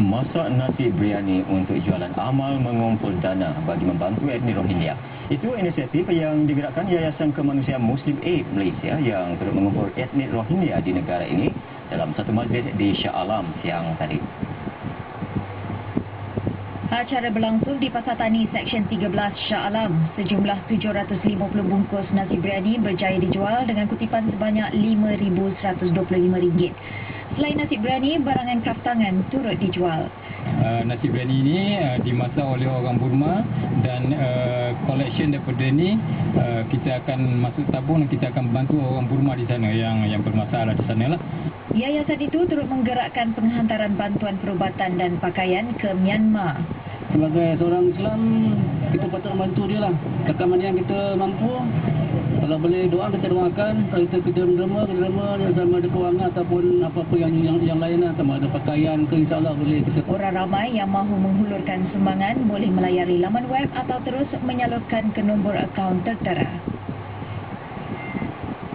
masak nasi biryani untuk jualan amal mengumpul dana bagi membantu etnik Rohingya. Itu inisiatif yang digerakkan Yayasan Kemanusiaan Muslim Aid Malaysia yang turut mengumpul etnik Rohingya di negara ini dalam satu majlis di Shah Alam siang tadi. Acara berlangsung di Pasar Tani Seksyen 13 Shah Alam. Sejumlah 750 bungkus nasi biryani berjaya dijual dengan kutipan sebanyak RM5,125. Selain nasi biryani, barangan kraftangan turut dijual. Uh, nasi biryani ini uh, dimasak oleh orang Burma dan uh, collection daripada ini uh, kita akan masuk tabung dan kita akan bantu orang Burma di sana yang yang bermasalah di sana lah. Yayasan itu turut menggerakkan penghantaran bantuan perubatan dan pakaian ke Myanmar. Sebagai seorang Islam, kita patut membantu dia lah. Mana yang kita mampu, kalau boleh doa kita doakan. Kalau kita kita derma, kita sama ada kewangan ataupun apa-apa yang yang, yang lain lah. Sama ada pakaian ke insyaAllah boleh kita. Orang ramai yang mahu menghulurkan sumbangan boleh melayari laman web atau terus menyalurkan ke nombor akaun tertera.